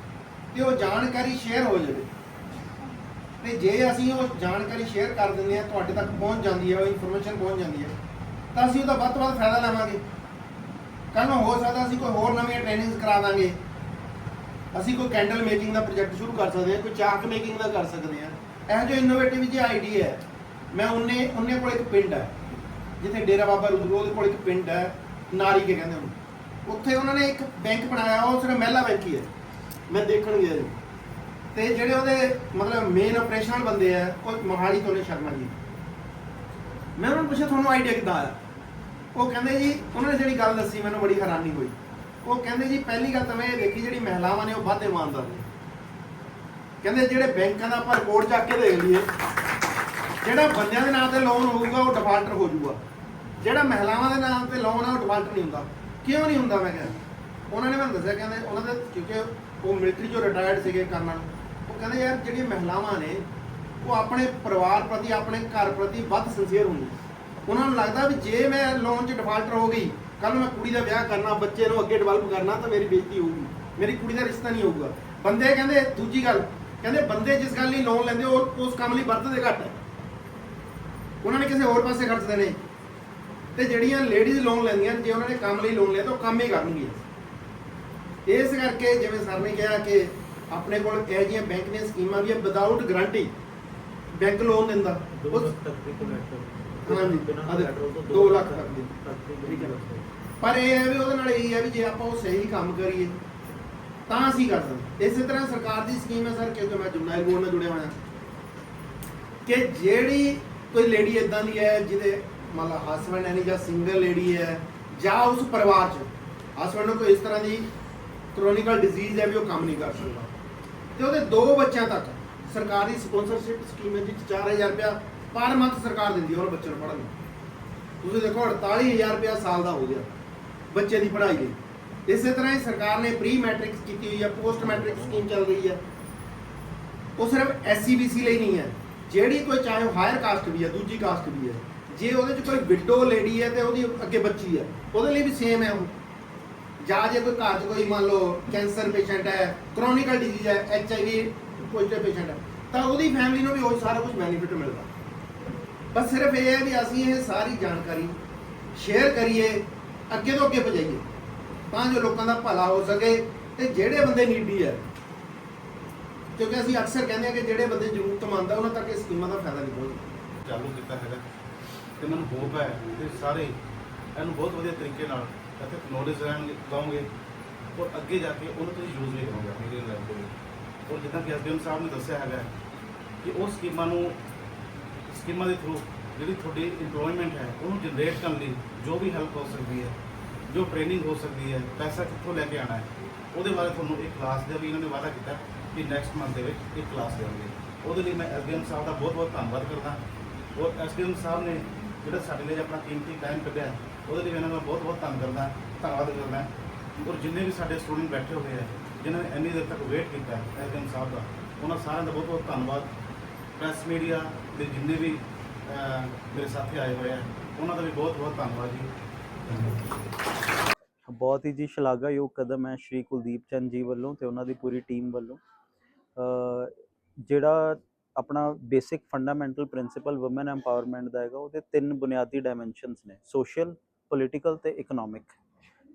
ਤੇ ਉਹ ਜਾਣਕਾਰੀ ਸ਼ੇਅਰ ਹੋ ਜਾਵੇ। ਤੇ ਜੇ ਅਸੀਂ ਉਹ ਜਾਣਕਾਰੀ ਸ਼ੇਅਰ ਕਰ ਦਿੰਦੇ ਆ ਤੁਹਾਡੇ ਤੱਕ ਪਹੁੰਚ ਜਾਂਦੀ ਹੈ, ਉਹ ਇਨਫੋਰਮੇਸ਼ਨ ਪਹੁੰਚ ਜਾਂਦੀ ਹੈ, ਤਾਂ ਅਸੀਂ ਉਹਦਾ ਵੱਧ ਤੋਂ ਵੱਧ ਫਾਇਦਾ ਲਵਾਂਗੇ। ਕੱਲ੍ਹ ਨੂੰ ਹੋ ਸਕਦਾ ਅਸੀਂ ਕੋਈ ਹੋਰ ਨਵੀਆਂ ਟ੍ਰੇਨਿੰਗਸ ਕਰਾ ਦਾਂਗੇ। ਅਸੀਂ ਕੋਈ ਕੈਂਡਲ ਮੇਕਿੰਗ ਦਾ ਪ੍ਰੋਜੈਕਟ ਸ਼ੁਰੂ ਕਰ ਸਕਦੇ ਹਾਂ, ਕੋਈ ਚਾਕ ਮੇਕਿੰਗ ਦਾ ਕਰ ਸਕਦੇ ਹਾਂ। ਇਹੋ ਜਿਹੇ ਇਨੋਵੇਟਿਵ ਜਿਹੇ ਆਈਡੀਆ ਹੈ। ਮੈਂ ਉਹਨੇ ਉਹਨੇ ਕੋਲ ਇੱਕ ਪਿੰਡ ਹੈ, ਜਿੱਥੇ ਡੇਰਾ ਬਾਬਾ ਰੁਦਰੋ ਦੇ ਕੋਲ ਇੱਕ ਪਿੰਡ ਹੈ, ਨਾਰੀ ਕੇ ਕਹਿੰਦੇ ਉਹਨੂੰ। ਉੱਥੇ ਉਹਨਾਂ ਨੇ ਇੱਕ ਬੈਂਕ ਬਣਾਇਆ, ਉਹ ਸਿਰਫ ਮਹਿਲਾ ਬੈਂਕ ਹੀ ਹੈ। ਮੈਂ ਦੇਖਣ ਗਿਆ ਜੀ। ਤੇ ਜਿਹੜੇ ਉਹਦੇ ਮਤਲਬ ਮੇਨ ਆਪਰੇਸ਼ਨਲ ਬੰਦੇ ਆ, ਉਹ ਮੋਹਾਲੀ ਤੋਂ ਨੇ ਸ਼ਰਮਾ ਜੀ। ਮੈਂ ਉਹਨਾਂ ਨੂੰ ਪੁੱਛਿਆ, ਤੁਹਾਨੂੰ ਆਈਡੀਆ ਕਿੱਦਾਂ ਆਇਆ? ਉਹ ਕਹਿੰਦੇ ਜੀ, ਉਹਨਾਂ ਨੇ ਜਿਹੜੀ ਗੱਲ ਦੱਸੀ, ਮੈਨੂੰ ਬੜੀ ਹੈਰਾਨੀ ਹੋਈ। ਉਹ ਕਹਿੰਦੇ ਜੀ, ਪਹਿਲੀ ਗੱਲ ਤਾਂ ਮੈਂ ਇਹ ਦੇਖੀ, ਜਿਹੜੀ ਮਹਿਲਾਵਾਂ ਨੇ ਉਹ ਵੱਧ ਇਮਾਨਦਾਰ ਨੇ। ਕਹਿੰਦੇ ਜਿਹੜੇ ਬੈਂਕਾਂ ਦਾ ਆਪਾਂ ਰਿਪੋਰਟ ਚੱਕ ਕੇ ਦੇਖ ਲਈਏ, ਜਿਹੜਾ ਬੰਦਿਆਂ ਦੇ ਨਾਂ ਤੇ ਲੋਨ ਹੋਊਗਾ, ਉਹ ਡਿਫਾਲਟਰ ਹੋ ਜਾਊਗਾ। ਜਿਹੜਾ ਮਹਿਲਾਵਾਂ ਦੇ ਨਾਮ ਤੇ ਲੋਨ ਆ, ਉਹ ਡਿਫਾਲਟਰ ਨਹੀਂ ਹੁੰਦਾ। ਕਿਉਂ ਨਹੀਂ ਹੁੰਦਾ? ਮੈਂ ਕਿਹਾ। ਉਹਨਾਂ ਨੇ ਮੈਨੂੰ ਦੱਸਿਆ, ਕਹਿੰਦੇ ਉਹਨਾਂ ਦੇ, ਕਿਉਂਕਿ ਉਹ ਮਿਲਟਰੀ ਚੋਂ ਰਿਟਾਇਰਡ ਸੀਗੇ ਕਰਨਲ ਕਹਿੰਦੇ ਯਾਰ ਜਿਹੜੀਆਂ ਮਹਿਲਾਵਾਂ ਨੇ, ਉਹ ਆਪਣੇ ਪਰਿਵਾਰ ਪ੍ਰਤੀ, ਆਪਣੇ ਘਰ ਪ੍ਰਤੀ ਵੱਧ ਸਿੰਸੀਅਰ ਹੁੰਦੀਆਂ ਉਹਨਾਂ ਨੂੰ ਲੱਗਦਾ ਵੀ ਜੇ ਮੈਂ ਲੋਨ 'ਚ ਡਿਫਾਲਟਰ ਹੋ ਗਈ ਕੱਲ ਨੂੰ ਮੈਂ ਕੁੜੀ ਦਾ ਵਿਆਹ ਕਰਨਾ, ਬੱਚੇ ਨੂੰ ਅੱਗੇ ਡਿਵੈਲਪ ਕਰਨਾ, ਤਾਂ ਮੇਰੀ ਬੇਇੱਜ਼ਤੀ ਹੋਊਗੀ। ਮੇਰੀ ਕੁੜੀ ਦਾ ਰਿਸ਼ਤਾ ਨਹੀਂ ਹੋਊਗਾ। ਬੰਦੇ ਕਹਿੰਦੇ, ਦੂਜੀ ਗੱਲ, ਕਹਿੰਦੇ ਬੰਦੇ ਜਿਸ ਗੱਲ ਲਈ ਲੋਨ ਲੈਂਦੇ ਉਹ ਉਸ ਕੰਮ ਲਈ ਵਰਤਦੇ ਘੱਟ। ਹੈ ਉਹਨਾਂ ਨੇ ਕਿਸੇ ਹੋਰ ਪਾਸੇ ਖਰਚਦੇ ਨੇ ਤੇ ਜਿਹੜੀਆਂ ਲੇਡੀਜ਼ ਲੋਨ ਲੈਂਦੀਆਂ ਜੇ ਉਹਨਾਂ ਨੇ ਕੰਮ ਲਈ ਲੋਨ ਲਿਆ, ਤਾਂ ਉਹ ਕੰਮ ਹੀ ਕਰਨਗੀਆਂ। ਇਸ ਕਰਕੇ ਜਿਵੇਂ ਸਰ ਨੇ ਕਿਹਾ ਕਿ ਆਪਣੇ ਕੋਲ ਇਹ ਜਿਹੀਆਂ ਬੈਂਕ ਦੀਆਂ ਸਕੀਮਾਂ ਵੀ ਹੈ ਵਿਦਆਊਟ ਗਾਰੰਟੀ ਬੈਂਕ ਲੋਨ ਦਿੰਦਾ ਦੋ ਉਸ- ਲੱਖ ਤੱਕ ਦੀ ਕੋਲੈਟਰਲ ਹਾਂਜੀ, ਬਿਨਾਂ ਅਦੇ- collateral ਤੋਂ ਦੋ ਲੱਖ ਤੱਕ ਦੀ। ਤੱਕ ਦੀ ਠੀਕ ਹੈ। collateral। ਪਰ ਇਹ ਹੈ ਵੀ ਉਹਦੇ ਨਾਲ ਇਹ ਹੈ ਵੀ ਜੇ ਆਪਾਂ ਉਹ ਸਹੀ ਕੰਮ ਕਰੀਏ ਤਾਂ ਅਸੀਂ ਕਰ ਸਕਦੇ ਇਸੇ ਤਰ੍ਹਾਂ ਸਰਕਾਰ ਦੀ ਸਕੀਮ ਹੈ ਸਰ ਕਿਉਂਕਿ ਮੈਂ ਜੁਨਾਇਲ ਬੋਰਡ ਨਾਲ ਜੁੜਿਆ ਹੋਇਆ ਕਿ ਜਿਹੜੀ ਕੋਈ ਲੇਡੀ ਇਦਾਂ ਦੀ ਹੈ ਜਿਹਦੇ ਮੰਨ ਲਾ ਹਸਬੰਡ ਹੈ ਨਹੀਂ ਜਾਂ ਸਿੰਗਲ ਲੇਡੀ ਹੈ ਜਾਂ ਉਸ ਪਰਿਵਾਰ 'ਚ ਹਸਬੰਡ ਨੂੰ ਕੋਈ ਇਸ ਤਰ੍ਹਾਂ ਦੀ ਕ੍ਰੋਨਿਕਲ ਡਿਜ਼ੀਜ਼ ਹੈ ਵੀ ਉਹ ਕੰਮ ਨਹੀਂ ਕਰ ਸਕਦਾ ਤੇ ਉਹਦੇ ਦੋ ਬੱਚਿਆਂ ਤੱਕ ਸਰਕਾਰੀ ਸਪਾਂਸਰਸ਼ਿਪ ਸਕੀਮ ਹੈ ਜਿਸ 'ਚ 4000 ਰੁਪਇਆ ਪਰ ਮੰਥ ਸਰਕਾਰ ਦਿੰਦੀ ਹੈ ਉਹ ਬੱਚੇ ਨੂੰ ਪੜ੍ਹਨ ਨੂੰ ਤੁਸੀਂ ਦੇਖੋ 48000 ਰੁਪਇਆ ਸਾਲ ਦਾ ਹੋ ਗਿਆ ਬੱਚੇ ਦੀ ਪੜ੍ਹਾਈ ਲਈ। ਇਸੇ ਤਰ੍ਹਾਂ ਹੀ ਸਰਕਾਰ ਨੇ ਪ੍ਰੀ ਮੈਟ੍ਰਿਕਸ ਕੀਤੀ ਹੋਈ ਹੈ ਪੋਸਟ ਮੈਟ੍ਰਿਕ ਸਕੀਮ ਚੱਲ ਰਹੀ ਹੈ। ਉਹ ਸਿਰਫ ਐਸਸੀਬੀਸੀ ਲਈ ਨਹੀਂ ਹੈ। ਜਿਹੜੀ ਕੋਈ ਚਾਹੇ ਉਹ ਹਾਇਰ ਕਾਸਟ ਵੀ ਹੈ, ਦੂਜੀ ਕਾਸਟ ਵੀ ਹੈ। ਜੇ ਉਹਦੇ ਚ ਕੋਈ ਵਿਡੋ ਲੇਡੀ ਹੈ ਤੇ ਉਹਦੀ ਅੱਗੇ ਬੱਚੀ ਹੈ, ਉਹਦੇ ਲਈ ਵੀ ਸੇਮ ਹੈ ਉਹ। ਜਾਂ ਜੇ ਕੋਈ ਘਰ 'ਚ ਕੋਈ ਮੰਨ ਲਓ ਕੈਂਸਰ ਪੇਸ਼ੈਂਟ ਹੈ ਕ੍ਰੋਨਿਕਲ ਡਿਜ਼ੀਜ਼ ਹੈ ਐਚਆਈਵੀ ਪੋਜ਼ਿਟਿਵ ਪੇਸ਼ੈਂਟ ਹੈ, ਤਾਂ ਉਹਦੀ ਫੈਮਿਲੀ ਨੂੰ ਵੀ ਉਹ ਸਾਰਾ ਕੁਝ ਬੈਨੀਫਿਟ ਮਿਲਦਾ। ਬਸ ਸਿਰਫ ਇਹ ਹੈ ਵੀ ਅਸੀਂ ਇਹ ਸਾਰੀ ਜਾਣਕਾਰੀ ਸ਼ੇਅਰ ਕਰੀਏ, ਅੱਗੇ ਤੋਂ ਅੱਗੇ ਪਹੁੰਚਾਈਏ ਤਾਂ ਜੋ ਲੋਕਾਂ ਦਾ ਭਲਾ ਹੋ ਸਕੇ ਤੇ ਜਿਹੜੇ ਬੰਦੇ ਨੀਡੀ ਹੈ, ਕਿਉਂਕਿ ਅਸੀਂ ਅਕਸਰ ਕਹਿੰਦੇ ਹਾਂ ਕਿ ਜਿਹੜੇ ਬੰਦੇ ਜ਼ਰੂਰਤਮੰਦ ਆ, ਉਹਨਾਂ ਤੱਕ ਇਹ ਸਕੀਮਾਂ ਦਾ ਫਾਇਦਾ ਨਹੀਂ ਪਹੁੰਚਦਾ। ਚਾਲੂ ਕੀਤਾ ਹੈਗਾ ਤੇ ਮੈਨੂੰ ਹੋਪ ਹੈ ਕਿ ਸਾਰੇ ਇਹਨੂੰ ਬਹੁਤ ਵਧੀਆ ਤਰੀਕੇ ਨਾਲ ਅਤੇ ਨੋਟਿਸ ਰਹਿਣ ਲਾਉਂਗੇ। ਔਰ ਅੱਗੇ ਜਾ ਕੇ ਉਹਨੂੰ ਤੁਸੀਂ ਯੂਜ਼ ਨਹੀਂ ਕਰੋਗੇ ਆਪਣੀ ਰੀਅਲ ਲਾਈਫ ਦੇ ਵਿੱਚ ਔਰ ਜਿੱਦਾਂ ਕਿ ਐਸਡੀਐਮ ਸਾਹਿਬ ਨੇ ਦੱਸਿਆ ਹੈਗਾ ਕਿ ਉਹ ਸਕੀਮਾਂ ਨੂੰ, ਸਕੀਮਾਂ ਦੇ ਥਰੂ ਜਿਹੜੀ ਤੁਹਾਡੀ ਇੰਪਲੋਇਮੈਂਟ ਹੈ, ਉਹਨੂੰ ਜਨਰੇਟ ਕਰਨ ਲਈ ਜੋ ਵੀ ਹੈਲਪ ਹੋ ਸਕਦੀ ਹੈ, ਜੋ ਟ੍ਰੇਨਿੰਗ ਹੋ ਸਕਦੀ ਹੈ, ਪੈਸਾ ਕਿੱਥੋਂ ਲੈ ਕੇ ਆਣਾ ਹੈ, ਉਹਦੇ ਬਾਰੇ ਤੁਹਾਨੂੰ ਇੱਕ ਕਲਾਸ ਦੇ ਵੀ ਇਹਨਾਂ ਨੇ ਵਾਅਦਾ ਕੀਤਾ ਕਿ ਨੈਕਸਟ ਮੰਥ ਦੇ ਵਿੱਚ ਇੱਕ ਕਲਾਸ ਦੇਵਾਂਗੇ। ਉਹਦੇ ਲਈ ਮੈਂ ਐਸਡੀਐਮ ਸਾਹਿਬ ਦਾ ਬਹੁਤ ਬਹੁਤ ਧੰਨਵਾਦ ਕਰਦਾ। ਔਰ ਐਸਡੀਐਮ ਸਾਹਿਬ ਨੇ ਜਿਹੜਾ ਸਾਡੇ ਲਈ ਆਪਣਾ ਕੀਮਤੀ ਟਾਈਮ ਕੱਢਿਆ, ਉਹਦੇ ਲਈ ਇਹਨਾਂ ਦਾ ਬਹੁਤ ਬਹੁਤ ਧੰਨ ਕਰਦਾ, ਧੰਨਵਾਦ ਕਰਦਾ। ਔਰ ਜਿੰਨੇ ਵੀ ਸਾਡੇ ਸਟੂਡੈਂਟ ਬੈਠੇ ਹੋਏ ਆ, ਜਿਨ੍ਹਾਂ ਨੇ ਇੰਨੀ ਦੇਰ ਤੱਕ ਵੇਟ ਕੀਤਾ, ਐਸਡੀਐਮ ਸਾਹਿਬ ਦਾ, ਉਹਨਾਂ ਸਾਰਿਆਂ ਦਾ ਬਹੁਤ ਬਹੁਤ ਧੰਨਵਾਦ। ਪ੍ਰੈਸ ਮੀਡੀਆ ਦੇ ਜਿੰਨੇ ਵੀ ਮੇਰੇ ਸਾਥੀ ਆਏ ਹੋਏ ਆ, ਉਹਨਾਂ ਦਾ ਵੀ ਬਹੁਤ ਬਹੁਤ ਧੰਨਵਾਦ ਜੀ। ਬਹੁਤ ਹੀ ਜੀ ਸ਼ਲਾਘਾਯੋਗ ਕਦਮ ਹੈ ਸ਼੍ਰੀ ਕੁਲਦੀਪ ਚੰਦ ਜੀ ਵੱਲੋਂ ਤੇ ਉਹਨਾਂ ਦੀ ਪੂਰੀ ਟੀਮ ਵੱਲੋਂ। ਜਿਹੜਾ ਆਪਣਾ basic fundamental principle woman empowerment ਦਾ ਹੈਗਾ, ਉਹਦੇ ਤਿੰਨ ਬੁਨਿਆਦੀ ਡਾਈਮੈਂਸ਼ਨਸ ਨੇ ਸੋਸ਼ਲ ਪੋਲੀਟੀਕਲ ਤੇ ਇਕਨੋਮਿਕ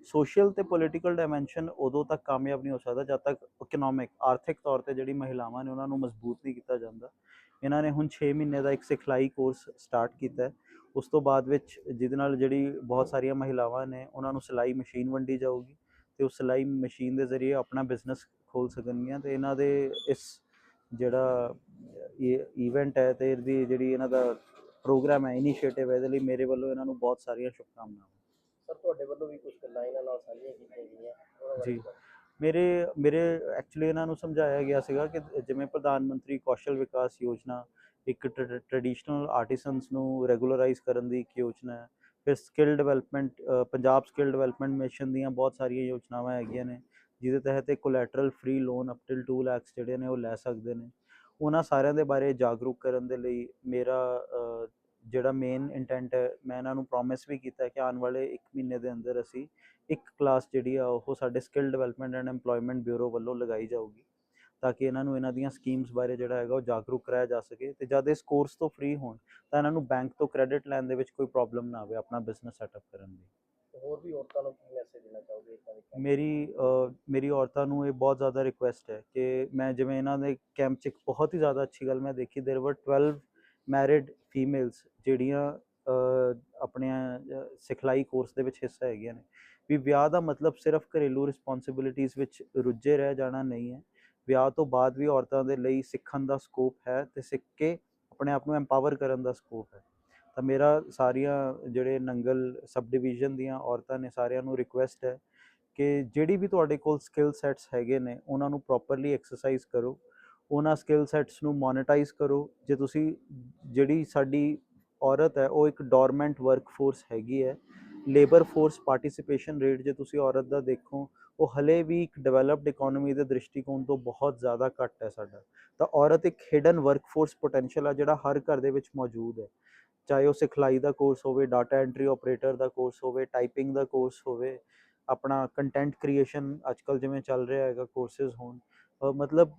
ਸੋਸ਼ਲ ਤੇ ਪੋਲੀਟੀਕਲ ਡਾਈਮੈਂਸ਼ਨ ਉਦੋਂ ਤੱਕ ਕਾਮਯਾਬ ਨਹੀਂ ਹੋ ਸਕਦਾ ਜਦ ਤੱਕ ਇਕਨੋਮਿਕ ਆਰਥਿਕ ਤੌਰ ਤੇ ਜਿਹੜੀ ਮਹਿਲਾਵਾਂ ਨੇ ਉਹਨਾਂ ਨੂੰ ਮਜ਼ਬੂਤ ਨਹੀਂ ਕੀਤਾ ਜਾਂਦਾ। ਇਹਨਾਂ ਨੇ ਹੁਣ 6 ਮਹੀਨੇ ਦਾ ਇੱਕ ਸਿਖਲਾਈ ਕੋਰਸ ਸਟਾਰਟ ਕੀਤਾ ਉਸ ਤੋਂ ਬਾਅਦ ਵਿੱਚ ਜਿਹਦੇ ਨਾਲ ਜਿਹੜੀ ਬਹੁਤ ਸਾਰੀਆਂ ਮਹਿਲਾਵਾਂ ਨੇ, ਉਹਨਾਂ ਨੂੰ ਸਿਲਾਈ ਮਸ਼ੀਨ ਵੰਡੀ ਜਾਊਗੀ ਤੇ ਉਹ ਸਿਲਾਈ ਮਸ਼ੀਨ ਦੇ ਜ਼ਰੀਏ ਆਪਣਾ ਬਿਜ਼ਨਸ ਖੋਲ ਸਕਣਗੀਆਂ ਤੇ ਇਹਨਾਂ ਦੇ ਇਸ ਜਿਹੜਾ ਇਹ ਇਵੈਂਟ ਹੈ ਤੇ ਇਹਦੀ ਜਿਹੜੀ ਇਹਨਾਂ ਦਾ ਪ੍ਰੋਗਰਾਮ ਹੈ ਇਨੀਸ਼ੀਏਟਿਵ ਹੈ ਇਹਦੇ ਲਈ ਮੇਰੇ ਵੱਲੋਂ ਇਹਨਾਂ ਨੂੰ ਬਹੁਤ ਸਾਰੀਆਂ ਸ਼ੁਭਕਾਮਨਾਵਾਂ। ਸਰ ਤੁਹਾਡੇ ਵੱਲੋਂ ਵੀ ਕੁਝ ਗੱਲਾਂ ਇਹਨਾਂ ਨਾਲ ਸਾਂਝੀਆਂ ਕੀਤੀਆਂ ਗਈਆਂ। ਜੀ। ਮੇਰੇ ਮੇਰੇ ਐਕਚੁਅਲੀ ਇਹਨਾਂ ਨੂੰ ਸਮਝਾਇਆ ਗਿਆ ਸੀਗਾ ਕਿ ਜਿਵੇਂ ਪ੍ਰਧਾਨ ਮੰਤਰੀ ਕੌਸ਼ਲ ਵਿਕਾਸ ਯੋਜਨਾ ਇੱਕ ਟ੍ਰੈਡੀਸ਼ਨਲ ਆਰਟੀਸਨਸ ਨੂੰ ਰੈਗੂਲਰਾਈਜ਼ ਕਰਨ ਦੀ ਇੱਕ ਯੋਜਨਾ ਹੈ। ਫਿਰ skill development Punjab skill development mission ਦੀਆਂ ਬਹੁਤ ਸਾਰੀਆਂ ਯੋਜਨਾਵਾਂ ਹੈਗੀਆਂ ਨੇ। ਜਿਹਦੇ ਤਹਿਤ ਇਹ collateral free loan up till 2 lakh ਜਿਹੜੇ ਨੇ ਉਹ ਲੈ ਸਕਦੇ ਨੇ। ਉਹਨਾਂ ਸਾਰਿਆਂ ਦੇ ਬਾਰੇ ਜਾਗਰੂਕ ਕਰਨ ਦੇ ਲਈ ਮੇਰਾ ਜਿਹੜਾ ਮੇਨ ਇੰਟੈਂਟ ਹੈ, ਮੈਂ ਇਹਨਾਂ ਨੂੰ ਪ੍ਰੋਮਿਸ ਵੀ ਕੀਤਾ ਕਿ ਆਉਣ ਵਾਲੇ 1 ਮਹੀਨੇ ਦੇ ਅੰਦਰ ਅਸੀਂ ਇੱਕ ਕਲਾਸ ਜਿਹੜੀ ਆ ਉਹ ਸਾਡੇ skill development and EMPLOYMENT bureau ਵੱਲੋਂ ਲਗਾਈ ਜਾਊਗੀ। ਤਾਂ ਕਿ ਇਹਨਾਂ ਨੂੰ ਇਹਨਾਂ ਦੀਆਂ ਸਕੀਮਸ ਬਾਰੇ ਜਿਹੜਾ ਹੈਗਾ ਉਹ ਜਾਗਰੂਕ ਕਰਾਇਆ ਜਾ ਸਕੇ ਤੇ ਜਦ ਇਸ ਕੋਰਸ ਤੋਂ ਫ੍ਰੀ ਹੋਣ ਤਾਂ ਇਹਨਾਂ ਨੂੰ ਬੈਂਕ ਤੋਂ ਕ੍ਰੈਡਿਟ ਲੈਣ ਦੇ ਵਿੱਚ ਕੋਈ ਪ੍ਰੋਬਲਮ ਨਾ ਆਵੇ ਆਪਣਾ ਬਿਜ਼ਨਸ ਸੈਟਅਪ ਕਰਨ ਦੀ। ਹੋਰ ਵੀ ਔਰਤਾਂ ਨੂੰ ਕੀ ਮੈਸੇਜ ਦੇਣਾ ਚਾਹੋਗੇ ਇਦਾਂ ਦੇ ਮੇਰੀ ਮੇਰੀ ਔਰਤਾਂ ਨੂੰ ਇਹ ਬਹੁਤ ਜ਼ਿਆਦਾ ਰਿਕੁਐਸਟ ਹੈ ਕਿ ਮੈਂ ਜਿਵੇਂ ਇਹਨਾਂ ਦੇ ਕੈਂਪ 'ਚ ਇੱਕ ਬਹੁਤ ਹੀ ਜ਼ਿਆਦਾ ਅੱਛੀ ਗੱਲ ਮੈਂ ਦੇਖੀ there were 12 ਮੈਰਿਡ ਫੀਮੇਲਸ ਜਿਹੜੀਆਂ ਅਹ, ਆਪਣੇ ਸਿਖਲਾਈ ਕੋਰਸ ਦੇ ਵਿੱਚ ਹਿੱਸਾ ਹੈਗੀਆਂ ਨੇ। ਵੀ ਵਿਆਹ ਦਾ ਮਤਲਬ ਸਿਰਫ ਘਰੇਲੂ ਰਿਸਪੌਂਸਿਬਿਲਿਟੀਆਂ ਵਿੱਚ ਰੁੱਝੇ ਰਹਿ ਜਾਣਾ ਨਹੀਂ ਹੈ। ਵਿਆਹ ਤੋਂ ਬਾਅਦ ਵੀ ਔਰਤਾਂ ਦੇ ਲਈ ਸਿੱਖਣ ਦਾ ਸਕੋਪ ਹੈ ਤੇ ਸਿੱਖ ਕੇ ਆਪਣੇ ਆਪ ਨੂੰ ਐਮਪਾਵਰ ਕਰਨ ਦਾ ਸਕੋਪ ਹੈ। ਤਾਂ ਮੇਰਾ ਸਾਰੀਆਂ ਜਿਹੜੇ ਨੰਗਲ ਸਬ ਡਿਵੀਜ਼ਨ ਦੀਆਂ ਔਰਤਾਂ ਨੇ ਸਾਰਿਆਂ ਨੂੰ ਰਿਕੁਐਸਟ ਹੈ ਕਿ ਜਿਹੜੀ ਵੀ ਤੁਹਾਡੇ ਕੋਲ ਸਕਿੱਲ ਸੈਟਸ ਹੈਗੇ ਨੇ, ਉਹਨਾਂ ਨੂੰ ਪ੍ਰੋਪਰਲੀ ਐਕਸਰਸਾਈਜ਼ ਕਰੋ। ਉਹਨਾਂ ਸਕਿੱਲ ਸੈਟਸ ਨੂੰ ਮੋਨੇਟਾਈਜ਼ ਕਰੋ। ਜੇ ਤੁਸੀਂ ਜਿਹੜੀ ਸਾਡੀ ਔਰਤ ਹੈ, ਉਹ ਇੱਕ ਡੋਰਮੈਂਟ ਵਰਕਫੋਰਸ ਹੈਗੀ ਹੈ ਲੇਬਰ ਫੋਰਸ ਪਾਰਟਿਸਿਪੇਸ਼ਨ ਰੇਟ ਜੇ ਤੁਸੀਂ ਔਰਤ ਦਾ ਦੇਖੋ, ਉਹ ਹਲੇ ਵੀ ਇੱਕ ਡਿਵੈਲਪਡ ਇਕਨੋਮੀ ਦੇ ਦ੍ਰਿਸ਼ਟੀਕੋਣ ਤੋਂ ਬਹੁਤ ਜ਼ਿਆਦਾ ਘੱਟ ਹੈ ਸਾਡਾ। ਤਾਂ ਔਰਤ ਇੱਕ ਹਿਡਨ ਵਰਕਫੋਰਸ ਪੋਟੈਂਸ਼ੀਅਲ ਆ ਜਿਹੜਾ ਹਰ ਘਰ ਦੇ ਵਿੱਚ ਮੌਜੂਦ ਹੈ। ਚਾਹੇ ਉਹ ਸਿਖਲਾਈ ਦਾ ਕੋਰਸ ਹੋਵੇ ਡਾਟਾ ਐਂਟਰੀ ਆਪਰੇਟਰ ਦਾ ਕੋਰਸ ਹੋਵੇ ਟਾਈਪਿੰਗ ਦਾ ਕੋਰਸ ਹੋਵੇ, ਆਪਣਾ ਕੰਟੈਂਟ ਕ੍ਰੀਏਸ਼ਨ ਅੱਜਕੱਲ ਜਿਵੇਂ ਚੱਲ ਰਿਹਾ ਹੈਗਾ ਕੋਰਸਸ ਹੋਣ ਮਤਲਬ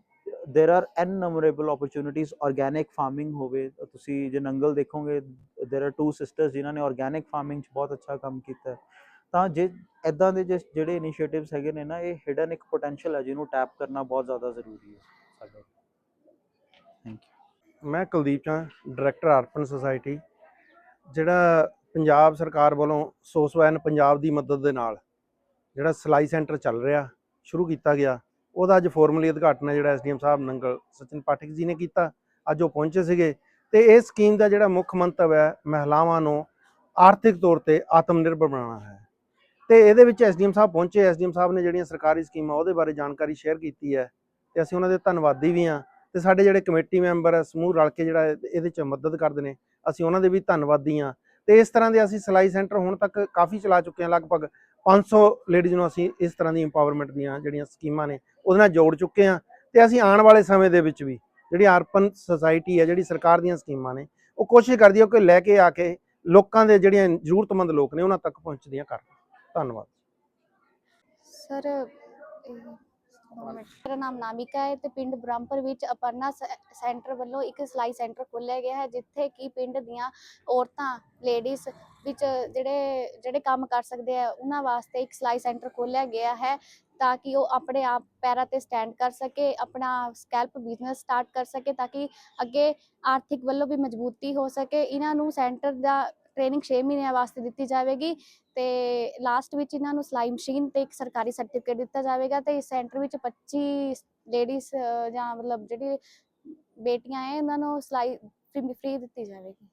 there are innumerable opportunities organic farming ਹੋਵੇ, ਤੁਸੀਂ ਜੇ ਨੰਗਲ ਦੇਖੋਗੇ देयर आर ਟੂ ਸਿਸਟਰਸ ਜਿਨ੍ਹਾਂ ਨੇ ਆਰਗੈਨਿਕ ਫਾਰਮਿੰਗ 'ਚ ਬਹੁਤ ਅੱਛਾ ਕੰਮ ਕੀਤਾ। ਤਾਂ ਜੇ ਇਦਾਂ ਦੇ ਜਿਸ ਜਿਹੜੇ ਇਨੀਸ਼ੀਏਟਿਵਸ ਹੈਗੇ ਨੇ ਨਾ, ਇਹ ਹਿਡਨ ਇੱਕ ਪੋਟੈਂਸ਼ੀਅਲ ਹੈ ਜਿਹਨੂੰ ਟੈਪ ਕਰਨਾ ਬਹੁਤ ਜ਼ਿਆਦਾ ਜ਼ਰੂਰੀ ਹੈ ਸਾਡਾ ਥੈਂਕ ਯੂ ਮੈਂ ਕੁਲਦੀਪ ਚਾਂ ਡਾਇਰੈਕਟਰ ਆਰਪਨ ਸੁਸਾਇਟੀ ਜਿਹੜਾ ਪੰਜਾਬ ਸਰਕਾਰ ਵੱਲੋਂ ਸੋਸਵੈਨ ਪੰਜਾਬ ਦੀ ਮਦਦ ਦੇ ਨਾਲ ਜਿਹੜਾ ਸਿਲਾਈ ਸੈਂਟਰ ਚੱਲ ਰਿਹਾ, ਸ਼ੁਰੂ ਕੀਤਾ ਗਿਆ, ਉਹਦਾ ਅੱਜ ਫਾਰਮਲੀ ਉਦਘਾਟਨ ਹੈ ਜਿਹੜਾ ਐਸਡੀਐਮ ਸਾਹਿਬ ਨੰਗਲ ਸਚਿਨ ਪਾਠਕ ਜੀ ਨੇ ਕੀਤਾ, ਅੱਜ ਉਹ ਪਹੁੰਚੇ ਸੀਗੇ ਤੇ ਇਹ ਸਕੀਮ ਦਾ ਜਿਹੜਾ ਮੁੱਖ ਮੰਤਵ ਹੈ, ਮਹਿਲਾਵਾਂ ਨੂੰ ਆਰਥਿਕ ਤੌਰ ਤੇ ਆਤਮ ਨਿਰਭਰ ਬਣਾਉਣਾ ਹੈ। ਤੇ ਇਹਦੇ ਵਿੱਚ ਐਸਡੀਐਮ ਸਾਹਿਬ ਪਹੁੰਚੇ, ਐਸਡੀਐਮ ਸਾਹਿਬ ਨੇ ਜਿਹੜੀਆਂ ਸਰਕਾਰੀ ਸਕੀਮਾਂ ਉਹਦੇ ਬਾਰੇ ਜਾਣਕਾਰੀ ਸ਼ੇਅਰ ਕੀਤੀ ਹੈ ਤੇ ਅਸੀਂ ਉਹਨਾਂ ਦੇ ਧੰਨਵਾਦੀ ਵੀ ਹਾਂ ਤੇ ਸਾਡੇ ਜਿਹੜੇ ਕਮੇਟੀ ਮੈਂਬਰ ਆ ਸਮੂਹ ਰਲ ਕੇ ਜਿਹੜਾ ਇਹਦੇ ਚ ਮਦਦ ਕਰਦੇ ਨੇ ਅਸੀਂ ਉਹਨਾਂ ਦੇ ਵੀ ਧੰਨਵਾਦੀ ਹਾਂ। ਤੇ ਇਸ ਤਰ੍ਹਾਂ ਦੇ ਅਸੀਂ ਸਿਲਾਈ ਸੈਂਟਰ ਹੁਣ ਤੱਕ ਕਾਫੀ ਚਲਾ ਚੁੱਕੇ ਹਾਂ, ਲਗਭਗ 500 ਲੇਡੀਜ਼ ਨੂੰ ਅਸੀਂ ਇਸ ਤਰ੍ਹਾਂ ਦੀ ਇੰਪਾਵਰਮੈਂਟ ਦੀਆਂ ਜਿਹੜੀਆਂ ਸਕੀਮਾਂ ਨੇ, ਉਹਦੇ ਨਾਲ ਜੋੜ ਚੁੱਕੇ ਹਾਂ। ਤੇ ਅਸੀਂ ਆਉਣ ਵਾਲੇ ਸਮੇਂ ਦੇ ਵਿੱਚ ਵੀ ਜਿਹੜੀ ਅਰਪਨ ਸੁਸਾਇਟੀ ਹੈ, ਜਿਹੜੀ ਸਰਕਾਰ ਦੀਆਂ ਸਕੀਮਾਂ ਨੇ, ਉਹ ਕੋਸ਼ਿਸ਼ ਕਰਦੀ ਹੈ ਕਿ ਲੈ ਕੇ ਆ ਕੇ ਲੋਕਾਂ ਦੇ ਜਿਹੜੀਆਂ ਜ਼ਰੂਰਤਮੰਦ ਲੋਕ ਨੇ, ਉਹਨਾਂ ਤੱਕ ਪਹੁੰਚਦੀਆਂ ਕਰ ਧੰਨਵਾਦ। ਸਰ ਮੇਰਾ ਨਾਮ ਨਾਮਿਕਾ ਹੈ ਤੇ ਪਿੰਡ ਬ੍ਰਹਮਪੁਰ ਵਿੱਚ ਅਪਰਨਾ ਸੈ- ਸੈਂਟਰ ਵੱਲੋਂ ਇੱਕ ਸਿਲਾਈ ਸੈਂਟਰ ਖੋਲ੍ਹਿਆ ਗਿਆ ਹੈ, ਜਿੱਥੇ ਕਿ ਪਿੰਡ ਦੀਆਂ ਔਰਤਾਂ ਲੇਡੀਜ਼ ਵਿੱਚ ਜਿਹੜੇ ਜਿਹੜੇ ਕੰਮ ਕਰ ਸਕਦੇ ਆ, ਉਹਨਾਂ ਵਾਸਤੇ ਇੱਕ ਸਿਲਾਈ ਸੈਂਟਰ ਖੋਲ੍ਹਿਆ ਗਿਆ ਹੈ ਤਾਂ ਕਿ ਉਹ ਆਪਣੇ ਆਪ ਪੈਰਾਂ ਤੇ ਸਟੈਂਡ ਕਰ ਸਕੇ, ਆਪਣਾ ਸਕੈਲਪ ਬਿਜ਼ਨਸ ਸਟਾਰਟ ਕਰ ਸਕੇ ਤਾਂ ਕਿ ਅੱਗੇ ਆਰਥਿਕ ਵੱਲੋਂ ਵੀ ਮਜ਼ਬੂਤੀ ਹੋ ਸਕੇ। ਇਹਨਾਂ ਨੂੰ ਸੈਂਟਰ ਦਾ ਟ੍ਰੇਨਿੰਗ 6 ਮਹੀਨਿਆਂ ਵਾਸਤੇ ਦਿੱਤੀ ਜਾਵੇਗੀ ਤੇ ਲਾਸਟ ਵਿੱਚ ਇਹਨਾਂ ਨੂੰ ਸਿਲਾਈ ਮਸ਼ੀਨ ਤੇ ਇੱਕ ਸਰਕਾਰੀ ਸਰਟੀਫਿਕੇਟ ਦਿੱਤਾ ਜਾਵੇਗਾ ਤੇ ਇਸ ਸੈਂਟਰ ਵਿੱਚ 25 ਲੇਡੀਜ਼ ਜਾਂ ਮਤਲਬ ਜਿਹੜੀ ਬੇਟੀਆਂ ਹੈ ਉਹਨਾਂ ਨੂੰ ਸਿਲਾਈ ਫ੍ਰੀ ਦਿੱਤੀ ਜਾਵੇਗੀ।